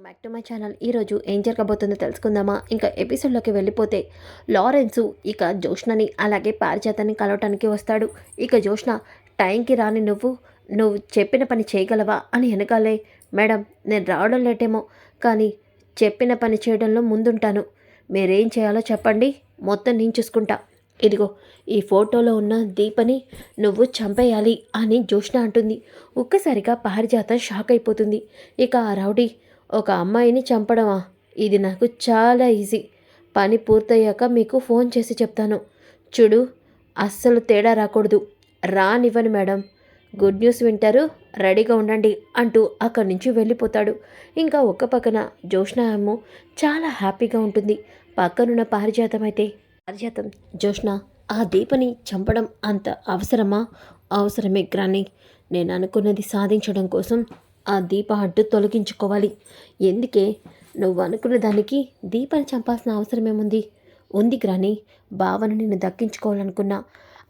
Welcome back to my channel. ఈరోజు ఏం జరగబోతుందో తెలుసుకుందామా? ఇంకా ఎపిసోడ్లోకి వెళ్ళిపోతే లారెన్సు ఇక జోష్నని అలాగే పారిజాతాన్ని కలవటానికి వస్తాడు. ఇక జోష్న టైంకి రాని నువ్వు నువ్వు చెప్పిన పని చేయగలవా అని వెనకాలే మేడం నేను రావడం లేటేమో కానీ చెప్పిన పని చేయడంలో ముందుంటాను. మీరేం చేయాలో చెప్పండి మొత్తం నేను చూసుకుంటా. ఇదిగో ఈ ఫోటోలో ఉన్న దీపని నువ్వు చంపేయాలి అని జోష్న అంటుంది. ఒక్కసారిగా పారిజాతం షాక్ అయిపోతుంది. ఇక ఆ రౌడీ ఒక అమ్మాయిని చంపడమా? ఇది నాకు చాలా ఈజీ. పని పూర్తయ్యాక మీకు ఫోన్ చేసి చెప్తాను. చూడు అస్సలు తేడా రాకూడదు. రానివ్వను మేడం. గుడ్ న్యూస్ వింటారు. రెడీగా ఉండండి అంటూ అక్కడి నుంచి వెళ్ళిపోతాడు. ఇంకా ఒక్క పక్కన జోష్న చాలా హ్యాపీగా ఉంటుంది. పక్కనున్న పారిజాతం అయితే పారిజాతం జోష్న ఆ దీపని చంపడం అంత అవసరమా? అవసరమే గ్రాని. నేను అనుకున్నది సాధించడం కోసం ఆ దీప అడ్డు తొలగించుకోవాలి. ఎందుకే? నువ్వు అనుకున్న దానికి దీపాన్ని చంపాల్సిన అవసరం ఏముంది? ఉంది గ్రాని భావన నిన్ను దక్కించుకోవాలనుకున్నా.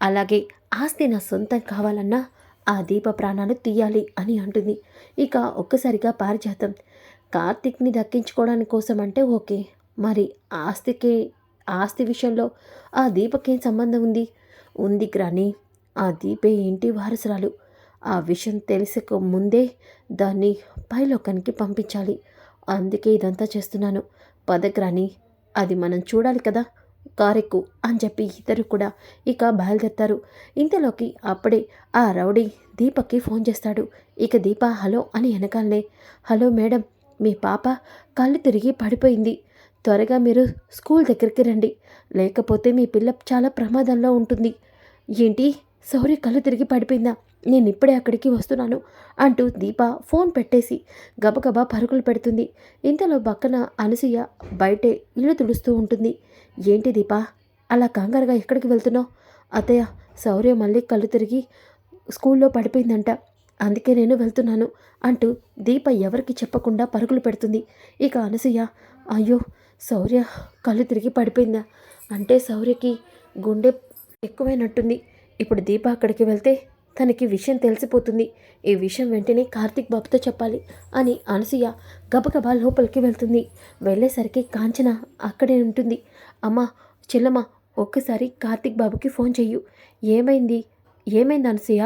అలాగే ఆస్తి నా సొంతం కావాలన్నా ఆ దీప ప్రాణాలు తీయాలి అని అంటుంది. ఇక ఒక్కసారిగా పారిజాతం. కార్తిక్ని దక్కించుకోవడానికి కోసం అంటే ఓకే. మరి ఆస్తికి ఆస్తి విషయంలో ఆ దీపకేం సంబంధం ఉంది? ఉంది గ్రాని ఆ దీపే ఇంటి వారసురాలు. ఆ విషయం తెలిసక ముందే దాన్ని పైలోకానికి పంపించాలి. అందుకే ఇదంతా చేస్తున్నాను. పదగ్రాని అది మనం చూడాలి కదా? కారెక్కు అని చెప్పి ఇద్దరు కూడా ఇక బయలుదేరతారు. ఇంతలోకి అప్పుడే ఆ రౌడీ దీపక్కి ఫోన్ చేస్తాడు. ఇక దీప హలో అని వెనకాలనే హలో మేడం మీ పాప కళ్ళు తిరిగి పడిపోయింది. త్వరగా మీరు స్కూల్ దగ్గరికి రండి. లేకపోతే మీ పిల్ల చాలా ప్రమాదంలో ఉంటుంది. ఏంటి? సౌర్య కళ్ళు తిరిగి పడిపోయిందా? నేను ఇప్పుడే అక్కడికి వస్తున్నాను అంటూ దీప ఫోన్ పెట్టేసి గబగబా పరుగులు పెడుతుంది. ఇంతలో పక్కన అనసూయ బయటే ఇల్లు తుడుస్తూ ఉంటుంది. ఏంటి దీప? అలా కంగారుగా ఎక్కడికి వెళ్తున్నావు? అత్తయ్య శౌర్య మళ్ళీ కళ్ళు తిరిగి స్కూల్లో పడిపోయిందంట. అందుకే నేను వెళ్తున్నాను అంటూ దీప ఎవరికి చెప్పకుండా పరుగులు పెడుతుంది. ఇక అనసూయ అయ్యో శౌర్య కళ్ళు తిరిగి పడిపోయిందా? అంటే శౌర్యకి గుండె ఎక్కువైనట్టుంది. ఇప్పుడు దీప అక్కడికి వెళ్తే తనకి విషయం తెలిసిపోతుంది. ఈ విషయం వెంటనే కార్తీక్ బాబుతో చెప్పాలి అని అనసూయ గబగబా లోపలికి వెళ్తుంది. వెళ్ళేసరికి కాంచన అక్కడే ఉంటుంది. అమ్మా చెల్లమ్మ ఒక్కసారి కార్తీక్ బాబుకి ఫోన్ చెయ్యు. ఏమైంది? ఏమైంది అనసూయ?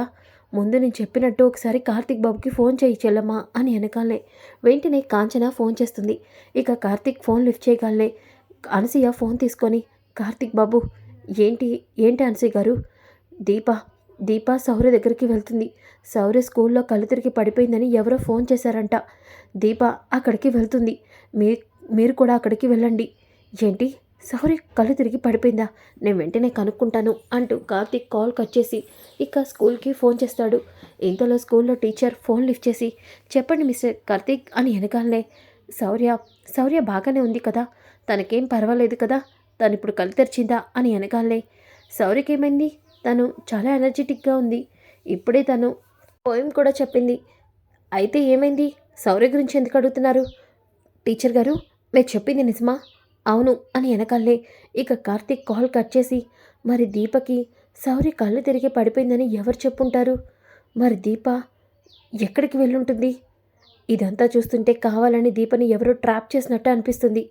ముందు నేను చెప్పినట్టు ఒకసారి కార్తీక్ బాబుకి ఫోన్ చేయి చెల్లమ్మ అని వెనకాలనే వెంటనే కాంచన ఫోన్ చేస్తుంది. ఇక కార్తీక్ ఫోన్ లిఫ్ట్ చేయగలనే అనసూయ ఫోన్ తీసుకొని కార్తీక్ బాబు ఏంటి? ఏంటి అనసూయ గారు? దీప దీప సౌర్య దగ్గరికి వెళ్తుంది. సౌర్య స్కూల్లో కళ్ళు తిరిగి పడిపోయిందని ఎవరో ఫోన్ చేశారంట. దీప అక్కడికి వెళ్తుంది. మీ మీరు కూడా అక్కడికి వెళ్ళండి. ఏంటి? సౌర్య కళ్ళు తిరిగి పడిపోయిందా? నేను వెంటనే కనుక్కుంటాను అంటూ కార్తీక్ కాల్ కట్ చేసి ఇక స్కూల్కి ఫోన్ చేస్తాడు. ఇంతలో స్కూల్లో టీచర్ ఫోన్ లిఫ్ట్ చేసి చెప్పండి మిస్టర్ కార్తీక్ అని వెనకాలనే సౌర్య సౌర్య బాగానే ఉంది కదా? తనకేం పర్వాలేదు కదా? తను ఇప్పుడు కళ్ళు తెరిచిందా? అని వెనకాలనే సౌర్యకేమైంది? తను చాలా ఎనర్జెటిక్గా ఉంది. ఇప్పుడే తను పోయం కూడా చెప్పింది. అయితే ఏమైంది? సౌర్య గురించి ఎందుకు అడుగుతున్నారు? టీచర్ గారు మీరు చెప్పింది నిజమా? అవును అని వెనకాలే ఇక కార్తీక్ కాల్ కట్ చేసి మరి దీపకి సౌర్య కళ్ళు తిరిగి పడిపోయిందని ఎవరు చెప్పుంటారు? మరి దీప ఎక్కడికి వెళ్ళుంటుంది? ఇదంతా చూస్తుంటే కావాలని దీపని ఎవరో ట్రాప్ చేసినట్టు అనిపిస్తుంది.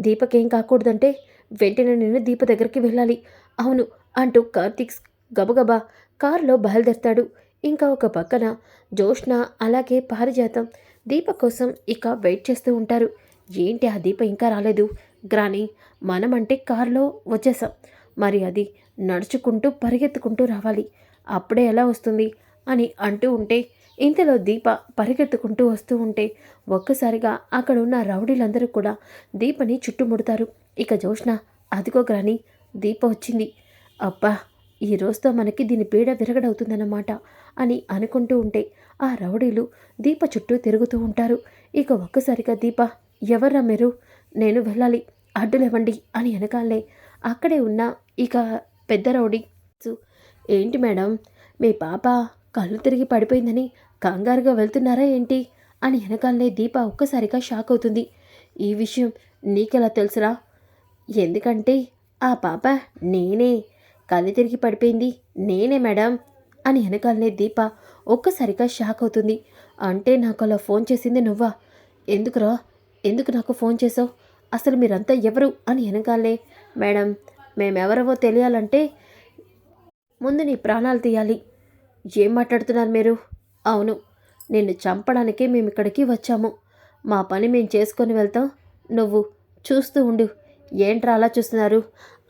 దీపకేం కాకూడదంటే వెంటనే నేను దీప దగ్గరికి వెళ్ళాలి. అవును అంటూ కార్తీక్ గబగబా కారులో బయలుదేరతాడు. ఇంకా ఒక పక్కన జోష్ణ అలాగే పారిజాతం దీప కోసం ఇక వెయిట్ చేస్తూ ఉంటారు. ఏంటి ఆ దీప ఇంకా రాలేదు? గ్రాని మనమంటే కారులో వచ్చేసాం మరి అది నడుచుకుంటూ పరిగెత్తుకుంటూ రావాలి. అప్పుడే ఎలా వస్తుంది? అని అంటూ ఉంటే ఇంతలో దీప పరిగెత్తుకుంటూ వస్తూ ఉంటే ఒక్కసారిగా అక్కడ ఉన్న రౌడీలందరూ కూడా దీపని చుట్టుముడతారు. ఇక జోష్ణ అదిగో గ్రాని దీప వచ్చింది. అబ్బా ఈ రోజుతో మనకి దీని పీడ విరగడవుతుందన్నమాట అని అనుకుంటూ ఉంటే ఆ రౌడీలు దీప చుట్టూ తిరుగుతూ ఉంటారు. ఇక ఒక్కసారిగా దీప ఎవర్రా మీరు? నేను వెళ్ళాలి. అడ్డులేవండి అని వెనకాలే. అక్కడే ఉన్న ఇక పెద్ద రౌడీ "సు, ఏంటి మేడం? మీ పాప కళ్ళు తిరిగి పడిపోయిందని కంగారుగా వెళ్తున్నారా ఏంటి? అని వెనకాలనే దీప ఒక్కసారిగా షాక్ అవుతుంది. ఈ విషయం నీకెలా తెలుసురా? ఎందుకంటే ఆ పాప నేనే కళ్ళు తిరిగి పడిపోయింది. నేనే మేడం అని వెనకాలనే దీప ఒక్కసారిగా షాక్ అవుతుంది. అంటే నాకు అలా ఫోన్ చేసింది నువ్వా? ఎందుకురా? ఎందుకు నాకు ఫోన్ చేసావు అసలు మీరంతా ఎవరు? అని వెనకాలే మేడం మేమెవరవో తెలియాలంటే ముందు నీ ప్రాణాలు తీయాలి. ఏం మాట్లాడుతున్నారు మీరు? అవును నిన్ను చంపడానికే మేము ఇక్కడికి వచ్చాము. మా పని మేము చేసుకొని వెళ్తాం. నువ్వు చూస్తూ ఉండు. ఏంట్రా అలా చూస్తున్నారు?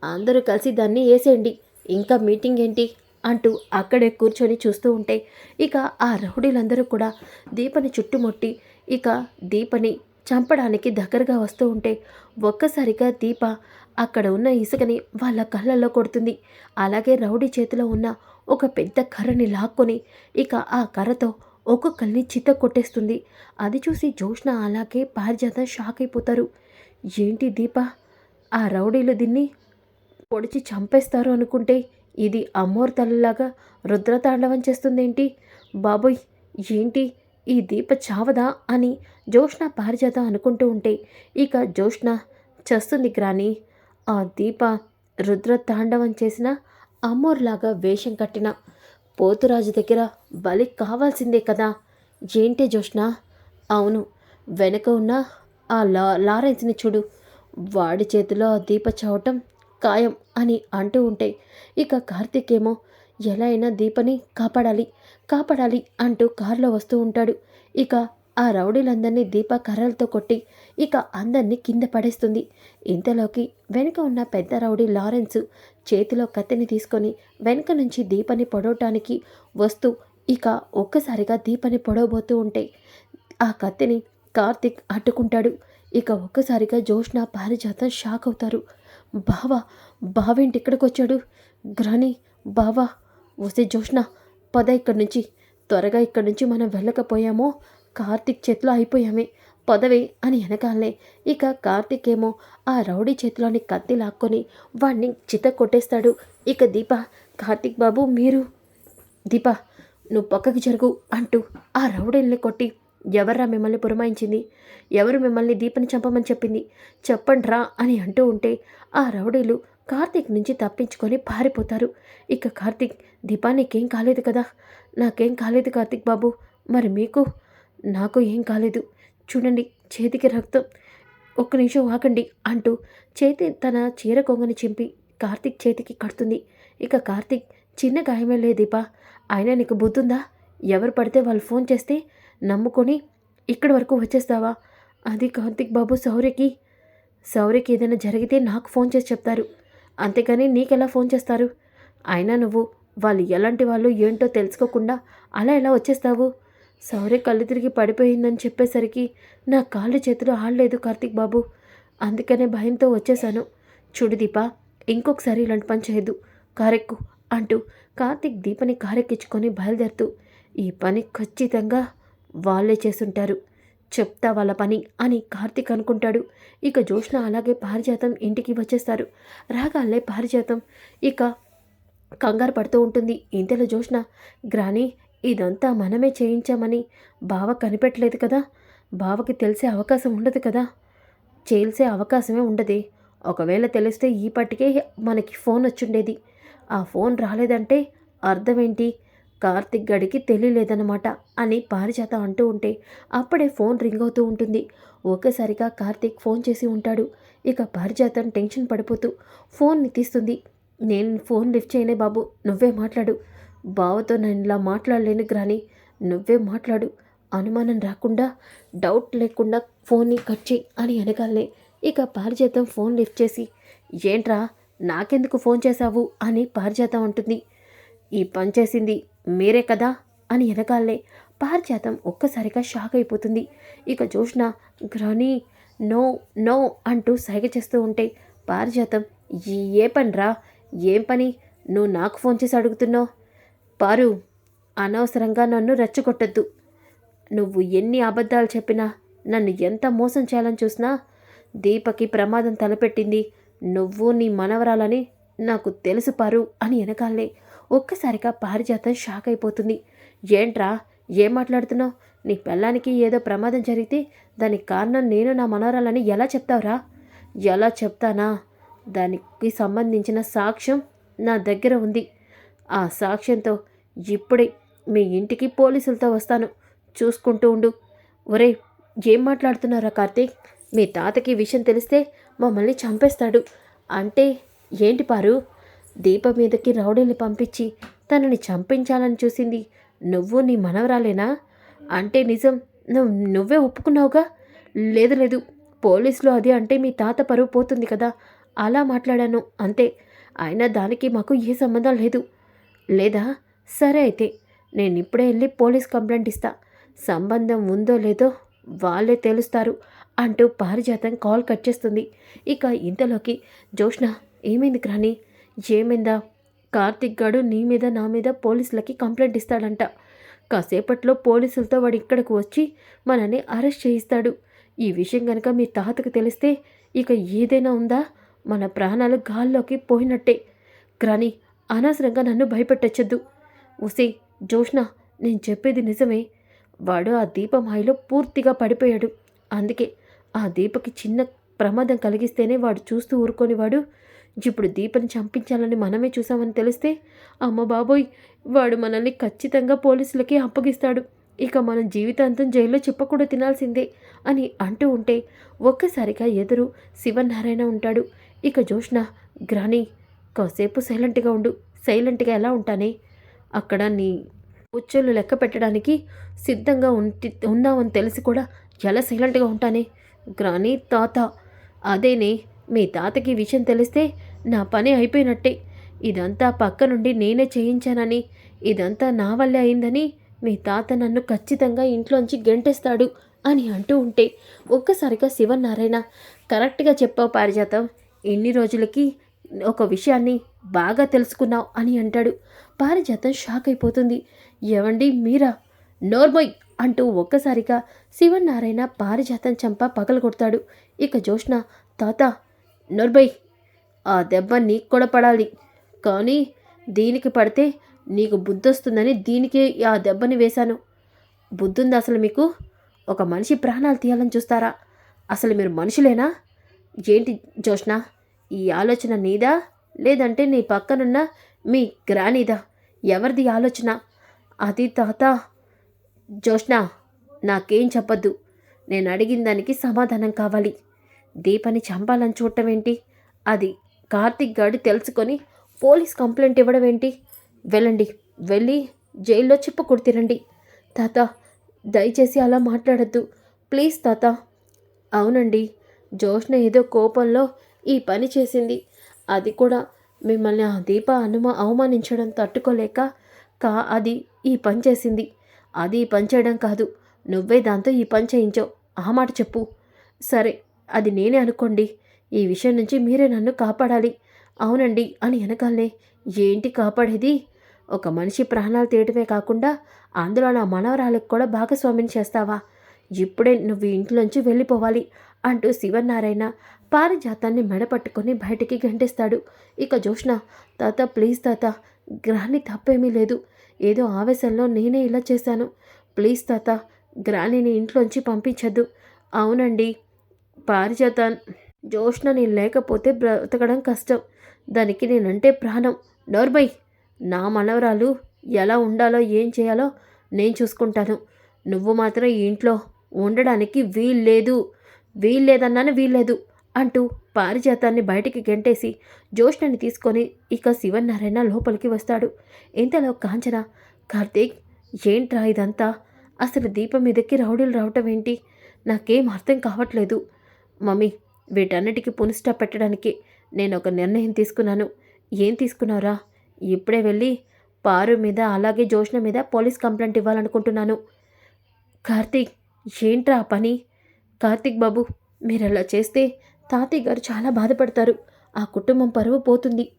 అందరూ కలిసి దాన్ని వేసేయండి ఇంకా మీటింగ్ ఏంటి అంటూ అక్కడే కూర్చొని చూస్తూ ఉంటే ఇక ఆ రౌడీలందరూ కూడా దీపని చుట్టుముట్టి ఇక దీపని చంపడానికి దగ్గరగా వస్తూ ఉంటే ఒక్కసారిగా దీప అక్కడ ఉన్న ఇసుకని వాళ్ళ కళ్ళల్లో కొడుతుంది. అలాగే రౌడీ చేతిలో ఉన్న ఒక పెద్ద కర్రని లాక్కొని ఇక ఆ కర్రతో ఒక్కొక్కరిని చిత్త కొట్టేస్తుంది. అది చూసి జోష్న అలాగే పారిజాత షాక్ అయిపోతారు. ఏంటి దీప? ఆ రౌడీలు దీన్ని పొడిచి చంపేస్తారు అనుకుంటే ఇది అమ్మోర్ తల్లిలాగా రుద్రతాండవం చేస్తుందేంటి? బాబోయ్ ఏంటి? ఈ దీప చావదా అని జోష్ణ పారిజాత అనుకుంటూ ఉంటే ఇక జోష్ణ చస్తుంది గ్రాని. ఆ దీప రుద్ర తాండవం చేసిన అమ్మోర్లాగా వేషం కట్టిన పోతురాజు దగ్గర బలి కావాల్సిందే కదా. ఏంటే జోష్ణ అవును వెనక ఉన్న ఆ లా లారెన్స్ని చూడు. వాడి చేతిలో ఆ దీప చావటం ఖాయం అని అంటూ ఉంటే ఇక కార్తీక్ ఏమో ఎలా అయినా దీపని కాపాడాలి కాపాడాలి అంటూ కారులో వస్తూ ఉంటాడు. ఇక ఆ రౌడీలందరినీ దీప కర్రలతో కొట్టి ఇక అందరినీ కింద పడేస్తుంది. ఇంతలోకి వెనుక ఉన్న పెద్ద రౌడీ లారెన్స్ చేతిలో కత్తిని తీసుకొని వెనుక నుంచి దీపని పొడవటానికి వస్తూ ఇక ఒక్కసారిగా దీపని పొడవబోతూ ఉంటే ఆ కత్తిని కార్తిక్ అడ్డుకుంటాడు. ఇక ఒక్కసారిగా జోష్న పారిజాతం షాక్ అవుతారు. బావా బావేంటి ఇక్కడికి వచ్చాడు? గ్రాని బావా వస్తే జోష్ణ పద ఇక్కడి నుంచి. త్వరగా ఇక్కడి నుంచి మనం వెళ్ళకపోయామో కార్తిక్ చేతిలో అయిపోయామే. పదవి అని వెనకాలే ఇక కార్తిక్ ఏమో ఆ రౌడీ చేతిలోని కత్తి లాక్కొని వాణ్ణి చిత కొట్టేస్తాడు. ఇక దీప కార్తిక్ బాబు మీరు? దీప నువ్వు పక్కకి జరుగు అంటూ ఆ రౌడీల్ని కొట్టి ఎవర్రా మిమ్మల్ని పురమాయించింది? ఎవరు మిమ్మల్ని దీపని చంపమని చెప్పింది? చెప్పండ్రా అని అంటూ ఉంటే ఆ రౌడీలు కార్తీక్ నుంచి తప్పించుకొని పారిపోతారు. ఇక కార్తీక్ దీపా నీకేం కాలేదు కదా? నాకేం కాలేదు కార్తీక్ బాబు. మరి మీకు? నాకు ఏం కాలేదు. చూడండి చేతికి రక్తం. ఒక్క నిమిషం వాకండి అంటూ చేతి తన చీర కొంగని చింపి కార్తీక్ చేతికి కడుతుంది. ఇక కార్తీక్ చిన్న గాయమే లేదీపా అయినా నీకు బుద్ధుందా? ఎవరు పడితే వాళ్ళు ఫోన్ చేస్తే నమ్ముకొని ఇక్కడి వరకు వచ్చేస్తావా? అది కార్తిక్ బాబు శౌర్యకి శౌర్యకి ఏదైనా జరిగితే నాకు ఫోన్ చేసి చెప్తారు. అంతేకాని నీకెలా ఫోన్ చేస్తారు? అయినా నువ్వు వాళ్ళు ఎలాంటి వాళ్ళు ఏంటో తెలుసుకోకుండా అలా ఎలా వచ్చేస్తావు? శౌర్య కళ్ళు తిరిగి పడిపోయిందని చెప్పేసరికి నా కాళ్ళు చేతులు ఆడలేదు కార్తిక్ బాబు. అందుకనే భయంతో వచ్చేసాను చూడు దీపా ఇంకొకసారి ఇలాంటి పని చేయదు కారెక్కు అంటూ కార్తిక్ దీపని కారెక్కించుకొని బయలుదేరుతూ ఈ పని ఖచ్చితంగా వాళ్ళే చేస్తుంటారు. చెప్తా వాళ్ళ పని అని కార్తీక్ అనుకుంటాడు. ఇక జోష్ణ అలాగే పారిజాతం ఇంటికి వచ్చేస్తారు. రాగాలే పారిజాతం ఇక కంగారు పడుతూ ఉంటుంది. ఇంతలో జోష్ణ గ్రాని ఇదంతా మనమే చేయించామని బావ కనిపెట్టలేదు కదా? బావకి తెలిసే అవకాశం ఉండదు కదా? చేల్సే అవకాశమే ఉండదు. ఒకవేళ తెలిస్తే ఈ పట్టికే మనకి ఫోన్ వచ్చుండేది. ఆ ఫోన్ రాలేదంటే అర్థమేంటి? కార్తిక్ గడికి తెలియలేదన్నమాట అని పారిజాత అంటూ ఉంటే అప్పుడే ఫోన్ రింగ్ అవుతూ ఉంటుంది. ఒకేసారిగా కార్తిక్ ఫోన్ చేసి ఉంటాడు. ఇక పారిజాతం టెన్షన్ పడిపోతూ ఫోన్ని తీస్తుంది. నేను ఫోన్ లిఫ్ట్ చేయనే బాబు నువ్వే మాట్లాడు. బావతో నేను ఇలా మాట్లాడలేను గ్రాని నువ్వే మాట్లాడు. అనుమానం రాకుండా డౌట్ లేకుండా ఫోన్ని కట్ చేయి అని అనగాలే. ఇక పారిజాతం ఫోన్ లిఫ్ట్ చేసి ఏంట్రా నాకెందుకు ఫోన్ చేశావు? అని పారిజాతం అంటుంది. ఈ పని చేసింది మీరే కదా అని వెనకాలే పారిజాతం ఒక్కసారిగా షాక్ అయిపోతుంది. ఇక జోష్న గ్రని నో నో అంటూ సైగ చేస్తూ ఉంటే పారిజాతం "ఈ ఏ పనిరా? ఏం పని? నువ్వు నాకు ఫోన్ చేసి అడుగుతున్నావు? పారు అనవసరంగా నన్ను రెచ్చగొట్టద్దు. నువ్వు ఎన్ని అబద్ధాలు చెప్పినా నన్ను ఎంత మోసం చేయాలని చూసినా దీపకి ప్రమాదం తలపెట్టింది. నువ్వు నీ మనవరాలని నాకు తెలుసు పారు అని వెనకాలే ఒక్కసారిగా పారిజాతం షాక్ అయిపోతుంది. ఏంట్రా? ఏం మాట్లాడుతున్నావు? నీ పెళ్ళానికి ఏదో ప్రమాదం జరిగితే దానికి కారణం నేను నా మనోరాలని ఎలా చెప్తావురా? ఎలా చెప్తానా? దానికి సంబంధించిన సాక్ష్యం నా దగ్గర ఉంది. ఆ సాక్ష్యంతో ఇప్పుడే మీ ఇంటికి పోలీసులతో వస్తాను. చూసుకుంటూ ఉండు. ఒరే ఏం మాట్లాడుతున్నారా కార్తీక్? మీ తాతకి విషయం తెలిస్తే మమ్మల్ని చంపేస్తాడు. అంటే ఏంటి పారు? దీప మీదకి రౌడీని పంపించి తనని చంపించాలని చూసింది. నువ్వు నీ మనవరాలేనా? అంటే నిజం నువ్వు నువ్వే ఒప్పుకున్నావుగా? లేదు లేదు. పోలీసులు అది అంటే మీ తాత పరువు పోతుంది కదా. అలా మాట్లాడాను అంతే. అయినా దానికి మాకు ఏ సంబంధం లేదు. లేదా? సరే అయితే. నేను ఇప్పుడే వెళ్ళి పోలీస్ కంప్లైంట్ ఇస్తా. సంబంధం ఉందో లేదో వాళ్ళే తెలుస్తారు అంటూ పారిజాతం కాల్ కట్ చేస్తుంది. ఇక ఇంతలోకి జోష్ణ ఏమైంది క్రాని ఏమైందా? కార్తిక్ గాడు నీ మీద నా మీద పోలీసులకి కంప్లైంట్ ఇస్తాడంట. కాసేపట్లో పోలీసులతో వాడు ఇక్కడికి వచ్చి మనని అరెస్ట్ చేయిస్తాడు. ఈ విషయం కనుక మీ తాతకు తెలిస్తే ఇక ఏదైనా ఉందా? మన ప్రాణాలు గాల్లోకి పోయినట్టే. కానీ అనవసరంగా నన్ను భయపెట్టచ్చద్దు. ఉసే జోష్ణ నేను చెప్పేది నిజమే. వాడు ఆ దీపమాయలో పూర్తిగా పడిపోయాడు. అందుకే ఆ దీపకి చిన్న ప్రమాదం కలిగిస్తేనే వాడు చూస్తూ ఊరుకొని వాడు ఇప్పుడు దీపని చంపించాలని మనమే చూసామని తెలిస్తే అమ్మ బాబోయ్ వాడు మనల్ని ఖచ్చితంగా పోలీసులకి అప్పగిస్తాడు. ఇక మనం జీవితాంతం జైల్లో చెప్పకుండా తినాల్సిందే అని అంటూ ఉంటే ఒక్కసారిగా ఎదురు శివనారాయణ ఉంటాడు. ఇక జోష్న గ్రాని కాసేపు సైలెంట్గా ఉండు. సైలెంట్గా ఎలా ఉంటానే? అక్కడ నీ ఉచ్చులు లెక్క పెట్టడానికి సిద్ధంగా ఉంటి ఉన్నామని తెలిసి కూడా ఎలా సైలెంట్గా ఉంటానే? గ్రాని తాత అదేనే మీ తాతకి విషయం తెలిస్తే నా పని అయిపోయినట్టే. ఇదంతా పక్క నుండి నేనే చేయించానని ఇదంతా నా వల్లే అయిందని మీ తాత నన్ను ఖచ్చితంగా ఇంట్లోంచి గెంటేస్తాడు అని అంటూ ఉంటే ఒక్కసారిగా శివనారాయణ కరెక్ట్గా చెప్పావు పారిజాతం. ఎన్ని రోజులకి ఒక విషయాన్ని బాగా తెలుసుకున్నావు అని అంటాడు. పారిజాతం షాక్ అయిపోతుంది. ఎవండి మీరా? నోర్మోయ్! అంటూ ఒక్కసారిగా శివనారాయణ పారిజాతం చంప పగలగొడతాడు. ఇక జోష్న తాత నోర్బై ఆ దెబ్బ నీకు కూడా పడాలి. కానీ దీనికి పడితే నీకు బుద్ధొస్తుందని దీనికి ఆ దెబ్బని వేశాను. బుద్ధుంది అసలు మీకు? ఒక మనిషి ప్రాణాలు తీయాలని చూస్తారా? అసలు మీరు మనుషులేనా? ఏంటి జోష్ణ ఈ ఆలోచన నీదా? లేదంటే నీ పక్కనున్న మీ గ్రానీదా? ఎవరిది ఆలోచన? అది తాత. జోష్ణ నాకేం చెప్పద్దు. నేను అడిగిన దానికి సమాధానం కావాలి. దీపని చంపాలని చూడటం ఏంటి? అది కార్తిక్ గాడి తెలుసుకొని పోలీస్ కంప్లైంట్ ఇవ్వడం ఏంటి? వెళ్ళండి వెళ్ళి జైల్లో చెప్పుకుడు కుడితిరండి. తాత దయచేసి అలా మాట్లాడద్దు. ప్లీజ్ తాత. అవునండి జోష్న ఏదో కోపంలో ఈ పని చేసింది. అది కూడా మిమ్మల్ని ఆ దీప అనుమా అవమానించడం తట్టుకోలేక కా అది ఈ పని చేసింది. అది ఈ పని చేయడం కాదు. నువ్వే దాంతో ఈ పని చేయించావు ఆ మాట చెప్పు. సరే. అది నేనే అనుకోండి. ఈ విషయం నుంచి మీరే నన్ను కాపాడాలి. అవునండి అని వెనకాలనే ఏంటి కాపాడేది? ఒక మనిషి ప్రాణాలు తీయటమే కాకుండా అందులో నా మనవరాలకు కూడా భాగస్వామిని చేస్తావా? ఇప్పుడే నువ్వు ఇంట్లోంచి వెళ్ళిపోవాలి అంటూ శివనారాయణ పారిజాతాన్ని మెడపట్టుకొని బయటికి గంటేస్తాడు. ఇక జోష్ణ తాత ప్లీజ్ తాత గ్రాని తప్పేమీ లేదు. ఏదో ఆవేశంలో నేనే ఇలా చేశాను. ప్లీజ్ తాత గ్రానిని ఇంట్లోంచి పంపించద్దు. అవునండి పారిజాతాన్ జోష్న నేను లేకపోతే బ్రతకడం కష్టం. దానికి నేనంటే ప్రాణం. నోర్బై నా మనవరాలు ఎలా ఉండాలో ఏం చేయాలో నేను చూసుకుంటాను. నువ్వు మాత్రం ఈ ఇంట్లో ఉండడానికి వీల్లేదు. వీల్లేదన్నాను వీల్లేదు అంటూ పారిజాతాన్ని బయటికి గెంటేసి జోష్ణని తీసుకొని ఇక శివనారాయణ లోపలికి వస్తాడు. ఇంతలో కాంచన కార్తీక్ ఏంట్రా ఇదంతా? అసలు దీపం మీదకి రౌడీలు రావటం ఏంటి? నాకేం అర్థం కావట్లేదు. మమ్మీ వీటన్నిటికీ పునిష్ట పెట్టడానికి నేను ఒక నిర్ణయం తీసుకున్నాను. ఏం తీసుకున్నావురా? ఇప్పుడే వెళ్ళి పారు మీద అలాగే జోష్ణ మీద పోలీస్ కంప్లైంట్ ఇవ్వాలనుకుంటున్నాను. కార్తీక్ ఏంట్రా పని? కార్తీక్ బాబు మీరు అలా చేస్తే తాతయ్య గారు చాలా బాధపడతారు. ఆ కుటుంబం పరువు పోతుంది.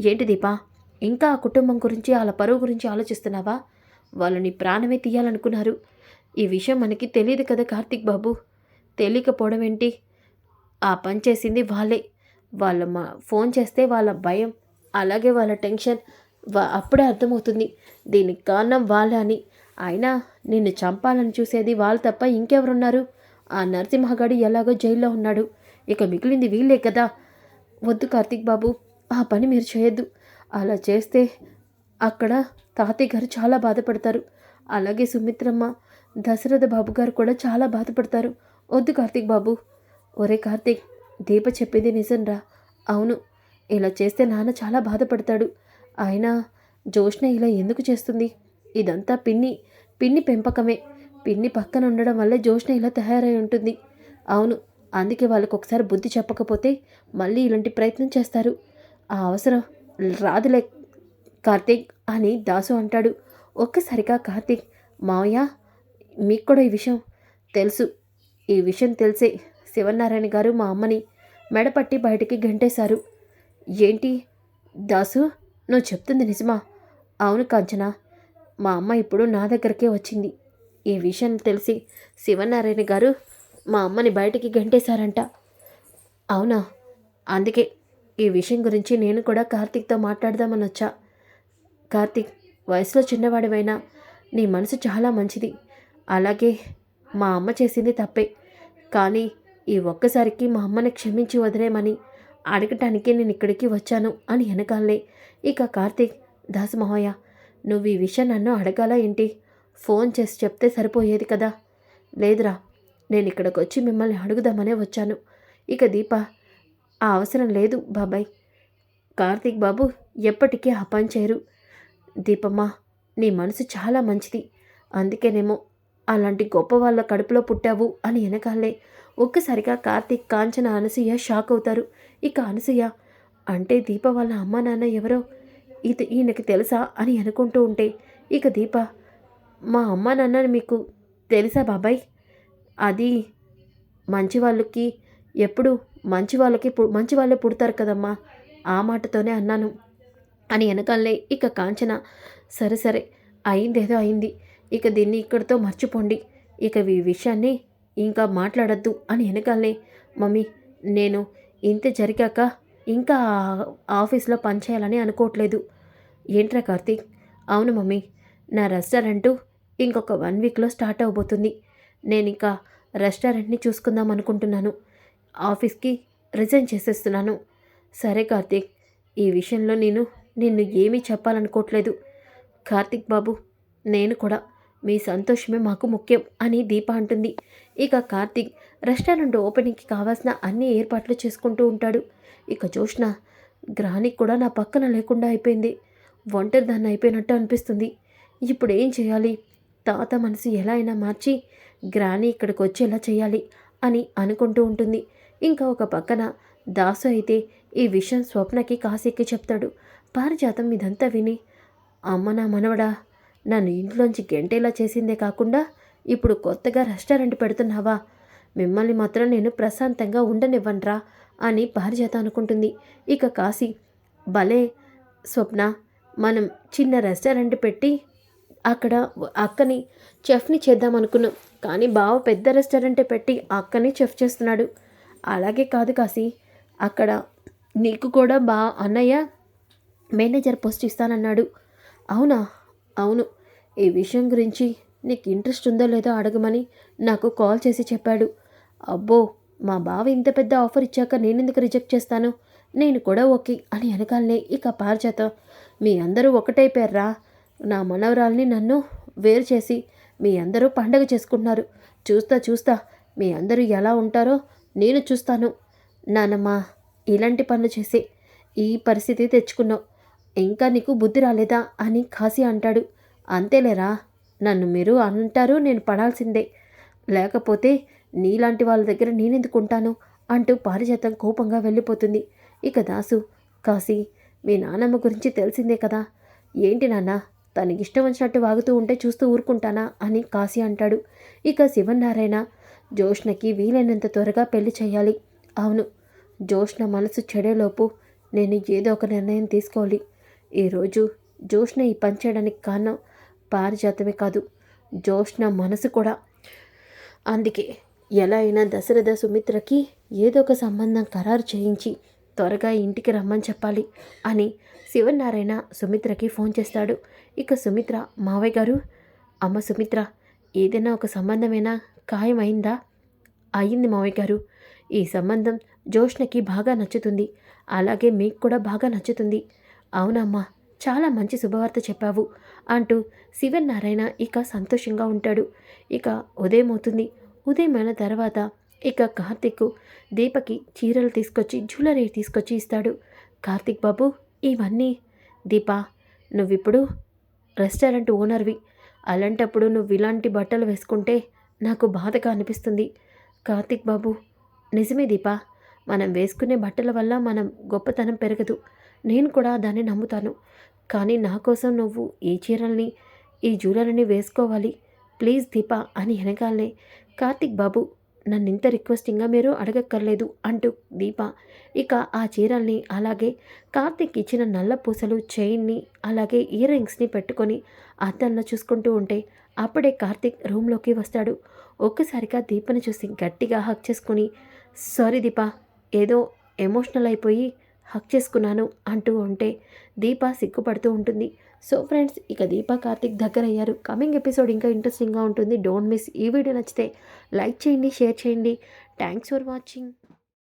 ఏంటి దీపా ఇంకా ఆ కుటుంబం గురించి వాళ్ళ పరువు గురించి ఆలోచిస్తున్నావా? వాళ్ళని ప్రాణమే తీయాలనుకున్నారు. ఈ విషయం మనకి తెలియదు కదా కార్తీక్ బాబు. తెలియకపోవడం ఏంటి? ఆ పని చేసింది వాళ్ళే. వాళ్ళ మా ఫోన్ చేస్తే వాళ్ళ భయం అలాగే వాళ్ళ టెన్షన్ వా- అప్పుడే అర్థమవుతుంది. దీనికి కారణం వాళ్ళే అని. అయినా నిన్ను చంపాలని చూసేది వాళ్ళు తప్ప ఇంకెవరున్నారు? ఆ నరసింహగాడు ఎలాగో జైల్లో ఉన్నాడు. ఇక మిగిలింది వీళ్ళే కదా. వద్దు కార్తీక్ బాబు ఆ పని మీరు చేయొద్దు. అలా చేస్తే అక్కడ తాతయ్య గారు చాలా బాధపడతారు. అలాగే సుమిత్రమ్మ దశరథ బాబు గారు కూడా చాలా బాధపడతారు. వద్దు కార్తీక్ బాబు ఒరే కార్తీక్ దీప చెప్పింది నిజంరా. అవును ఇలా చేస్తే నాన్న చాలా బాధపడతాడు. అయినా జోష్ణ ఇలా ఎందుకు చేస్తుంది? ఇదంతా పిన్ని పిన్ని పెంపకమే. పిన్ని పక్కన ఉండడం వల్లే జోష్ణ ఇలా తయారై ఉంటుంది. అవును అందుకే వాళ్ళకు ఒకసారి బుద్ధి చెప్పకపోతే మళ్ళీ ఇలాంటి ప్రయత్నం చేస్తారు. ఆ అవసరం రాదులే కార్తీక్ అని దాసు అంటాడు. ఒక్కసారిగా కార్తీక్ మావయ్య మీకు కూడా ఈ విషయం తెలుసు. ఈ విషయం తెలిసే శివనారాయణ గారు మా అమ్మని మెడపట్టి బయటికి గంటేశారు. ఏంటి దాసు నువ్వు చెప్తుంది నిజమా? అవును కాంచన మా అమ్మ ఇప్పుడు నా దగ్గరకే వచ్చింది. ఈ విషయం తెలిసి శివనారాయణ గారు మా అమ్మని బయటికి గంటేశారంట. అవునా? అందుకే ఈ విషయం గురించి నేను కూడా కార్తీక్తో మాట్లాడదామని వచ్చా. కార్తీక్ వయసులో చిన్నవాడివైనా నీ మనసు చాలా మంచిది. అలాగే మా అమ్మ చేసింది తప్పే. కానీ ఈ ఒక్కసారికి మా అమ్మని క్షమించి వదిలేమని అడగటానికి నేను ఇక్కడికి వచ్చాను అని వెనకాలే. ఇక కార్తీక్ దాసమహోయ నువ్వు ఈ విషయం నన్ను అడగాల ఏంటి? ఫోన్ చేసి చెప్తే సరిపోయేది కదా? లేదురా నేను ఇక్కడికి వచ్చి మిమ్మల్ని అడుగుదామనే వచ్చాను. ఇక దీప ఆ అవసరం లేదు బాబాయ్. కార్తీక్ బాబు ఎప్పటికీ ఆ పని చేయరు. దీపమ్మ నీ మనసు చాలా మంచిది. అందుకేనేమో అలాంటి గొప్ప వాళ్ళ కడుపులో పుట్టావు అని వెనకాలే. ఒక్కసారిగా కార్తీక్ కాంచన అనసూయ షాక్ అవుతారు. ఇక అనసూయ అంటే దీప వాళ్ళ అమ్మ నాన్న ఎవరో? ఇది ఈయనకి తెలుసా అని అనుకుంటూ ఉంటే ఇక దీప మా అమ్మ నాన్న మీకు తెలుసా బాబాయ్? అది మంచి వాళ్ళకి ఎప్పుడు మంచి వాళ్ళకి పు- మంచి వాళ్ళే పుడతారు కదమ్మా ఆ మాటతోనే అన్నాను అని వెనకాలే ఇక కాంచన సరే సరే అయిందేదో అయింది ఇక దీన్ని ఇక్కడితో మర్చిపోండి ఇక ఈ విషయాన్ని ఇంకా మాట్లాడద్దు అని వెనకాలే మమ్మీ నేను ఇంత జరిగాక ఇంకా ఆఫీస్లో పనిచేయాలని అనుకోవట్లేదు. ఏంట్రా కార్తీక్? అవును మమ్మీ నా రెస్టారెంటు ఇంకొక వన్ వీక్లో స్టార్ట్ అవబోతుంది. నేను ఇంకా రెస్టారెంట్ని చూసుకుందాం అనుకుంటున్నాను. ఆఫీస్కి రిజైన్ చేసేస్తున్నాను. సరే కార్తీక్ ఈ విషయంలో నేను నిన్ను ఏమీ చెప్పాలనుకోవట్లేదు. కార్తీక్ బాబు నేను కూడా మీ సంతోషమే మాకు ముఖ్యం అని దీప అంటుంది. ఇక కార్తీక్ రెస్టారెంట్ ఓపెనింగ్కి కావాల్సిన అన్ని ఏర్పాట్లు చేసుకుంటూ ఉంటాడు. ఇక జోష్న గ్రానికి కూడా నా పక్కన లేకుండా అయిపోయింది. ఒంటరి దాన్ని అయిపోయినట్టు అనిపిస్తుంది. ఇప్పుడు ఏం చేయాలి? తాత మనసు ఎలా అయినా మార్చి గ్రాని ఇక్కడికి వచ్చేలా చేయాలి అని అనుకుంటూ ఉంటుంది. ఇంకా ఒక పక్కన దాసు అయితే ఈ విషయం స్వప్నకి కాశీకి చెప్తాడు. పారిజాతం ఇదంతా విని అమ్మ నా మనవడా నన్ను ఇంట్లోంచి గెంటేలా చేసిందే కాకుండా ఇప్పుడు కొత్తగా రెస్టారెంట్ పెడుతున్నావా? మిమ్మల్ని మాత్రం నేను ప్రశాంతంగా ఉండనివ్వనరా అని పారిజాత అనుకుంటుంది. ఇక కాశీ భలే స్వప్న మనం చిన్న రెస్టారెంట్ పెట్టి అక్కడ అక్కని చెఫ్ని చేద్దాం అనుకున్నాం. కానీ బావ పెద్ద రెస్టారెంటే పెట్టి అక్కని చెఫ్ చేస్తున్నాడు. అలాగే కాదు కాశీ అక్కడ నీకు కూడా బా అన్నయ్య మేనేజర్ పోస్ట్ ఇస్తానన్నాడు. అవునా? అవును. ఈ విషయం గురించి నీకు ఇంట్రెస్ట్ ఉందో లేదో అడగమని నాకు కాల్ చేసి చెప్పాడు. అబ్బో మా బావ ఇంత పెద్ద ఆఫర్ ఇచ్చాక నేనెందుకు రిజెక్ట్ చేస్తాను? నేను కూడా ఓకే అని వెనకాలనే ఇక పారిచేత మీ అందరూ ఒకటైపోయారా? నా మనవరాల్ని నన్ను వేరు చేసి మీ అందరూ పండగ చేసుకుంటున్నారు. చూస్తా చూస్తా మీ అందరూ ఎలా ఉంటారో నేను చూస్తాను. నానమ్మా ఇలాంటి పనులు చేసి ఈ పరిస్థితి తెచ్చుకున్నావు. ఇంకా నీకు బుద్ధి రాలేదా? అని కాశీ అంటాడు. అంతేలేరా? నన్ను మీరు అంటారు నేను పడాల్సిందే. లేకపోతే నీలాంటి వాళ్ళ దగ్గర నేనెందుకు ఉంటాను అంటూ పారిజాతం కోపంగా వెళ్ళిపోతుంది. ఇక దాసు కాశీ మీ నానమ్మ గురించి తెలిసిందే కదా. ఏంటి నాన్న తనకి ఇష్టం వచ్చినట్టు వాగుతూ ఉంటే చూస్తూ ఊరుకుంటానా అని కాశీ అంటాడు. ఇక శివనారాయణ జోష్ణకి వీలైనంత త్వరగా పెళ్ళి చేయాలి. అవును జోష్ణ మనసు చెడేలోపు నేను ఏదో ఒక నిర్ణయం తీసుకోవాలి. ఈరోజు జోష్ణ ఈ పని చేయడానికి కారణం పారిజాతమే కాదు జోష్ణ మనసు కూడా. అందుకే ఎలా అయినా దశరథ సుమిత్రకి ఏదో ఒక సంబంధం ఖరారు చేయించి త్వరగా ఇంటికి రమ్మని చెప్పాలి అని శివనారాయణ సుమిత్రకి ఫోన్ చేస్తాడు. ఇక సుమిత్ర మావయ్య గారు అమ్మ సుమిత్ర ఏదైనా ఒక సంబంధమైనా? ఖాయమైందా? అయింది మావయ్య గారు. ఈ సంబంధం జోష్ణకి బాగా నచ్చుతుంది. అలాగే మీకు కూడా బాగా నచ్చుతుంది. అవునమ్మా చాలా మంచి శుభవార్త చెప్పావు. అంటూ శివనారాయణ ఇక సంతోషంగా ఉంటాడు. ఇక ఉదయం అవుతుంది. ఉదయమైన తర్వాత ఇక కార్తిక్ దీపకి చీరలు తీసుకొచ్చి జ్యువెలరీ తీసుకొచ్చి ఇస్తాడు. కార్తిక్ బాబు ఇవన్నీ? దీప నువ్విప్పుడు రెస్టారెంట్ ఓనర్వి. అలాంటప్పుడు నువ్వు ఇలాంటి బట్టలు వేసుకుంటే నాకు బాధగా అనిపిస్తుంది. కార్తిక్ బాబు నిజమే దీప. మనం వేసుకునే బట్టల వల్ల మనం గొప్పతనం పెరగదు. నేను కూడా దాన్ని నమ్ముతాను. కానీ నా కోసం నువ్వు ఈ చీరల్ని ఈ జ్యువెలరీని వేసుకోవాలి. ప్లీజ్ దీప అని వెనకాలనే కార్తిక్ బాబు నన్ను ఇంత రిక్వెస్టింగ్గా మీరు అడగక్కర్లేదు అంటూ దీప ఇక ఆ చీరల్ని అలాగే కార్తిక్ ఇచ్చిన నల్ల పూసలు చైన్ని అలాగే ఇయర్ రింగ్స్ని పెట్టుకొని అద్దంలో చూసుకుంటూ ఉంటే అప్పుడే కార్తిక్ రూమ్లోకి వస్తాడు. ఒక్కసారిగా దీపని చూసి గట్టిగా హక్ చేసుకుని సారీ దీప ఏదో ఎమోషనల్ అయిపోయి హక్ చేసుకున్నాను అంటూ ఉంటే దీప సిగ్గుపడుతూ ఉంటుంది. సో ఫ్రెండ్స్ ఇక దీప కార్తిక్ దగ్గర అయ్యారు కమింగ్ ఎపిసోడ్ ఇంకా ఇంట్రెస్టింగ్గా ఉంటుంది. డోంట్ మిస్ ఈ వీడియో నచ్చితే లైక్ చేయండి షేర్ చేయండి. Thanks for watching